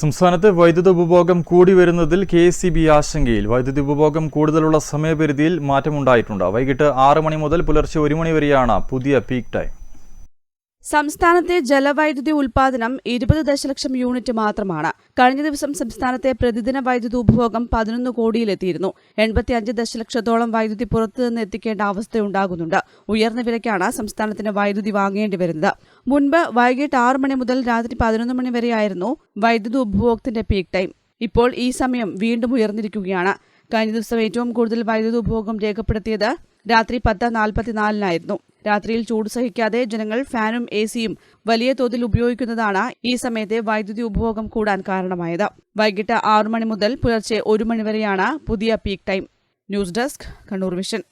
സംസ്ഥാനത്ത് വൈദ്യുത ഉപഭോഗം കൂടി വരുന്നതിൽ കെ സി ബി ആശങ്കയിൽ. വൈദ്യുതി ഉപഭോഗം കൂടുതലുള്ള സമയപരിധിയിൽ മാറ്റമുണ്ടായിട്ടുണ്ട്. വൈകിട്ട് ആറ് മണി മുതൽ പുലർച്ചെ ഒരു മണി വരെയാണ് പുതിയ പീക്ക് ടൈം. സംസ്ഥാനത്തെ ജലവൈദ്യുതി ഉൽപാദനം ഇരുപത് ദശലക്ഷം യൂണിറ്റ് മാത്രമാണ്. കഴിഞ്ഞ ദിവസം സംസ്ഥാനത്തെ പ്രതിദിന വൈദ്യുതി ഉപഭോഗം പതിനൊന്ന് കോടിയിലെത്തിയിരുന്നു. എൺപത്തിയഞ്ച് ദശലക്ഷത്തോളം വൈദ്യുതി പുറത്തുനിന്ന് എത്തിക്കേണ്ട അവസ്ഥയുണ്ടാകുന്നുണ്ട്. ഉയർന്ന വിലയ്ക്കാണ് സംസ്ഥാനത്തിന് വൈദ്യുതി വാങ്ങേണ്ടി വരുന്നത്. മുൻപ് വൈകിട്ട് ആറ് മണി മുതൽ രാത്രി പതിനൊന്ന് മണി വരെയായിരുന്നു വൈദ്യുതി ഉപഭോഗത്തിന്റെ പീക്ക് ടൈം ഇപ്പോൾ ഈ സമയം വീണ്ടും ഉയർന്നിരിക്കുകയാണ്. കഴിഞ്ഞ ദിവസം ഏറ്റവും കൂടുതൽ വൈദ്യുതി ഉപഭോഗം രേഖപ്പെടുത്തിയത് രാത്രി പത്ത് നാൽപ്പത്തിനാലിനായിരുന്നു. രാത്രിയിൽ ചൂട് സഹിക്കാതെ ജനങ്ങൾ ഫാനും എ സിയും വലിയ തോതിൽ ഉപയോഗിക്കുന്നതാണ് ഈ സമയത്തെ വൈദ്യുതി ഉപഭോഗം കൂടാൻ കാരണമായത്. വൈകിട്ട് ആറു മണി മുതൽ പുലർച്ചെ ഒരു മണി വരെയാണ് പുതിയ peak time. News desk Kannur vision.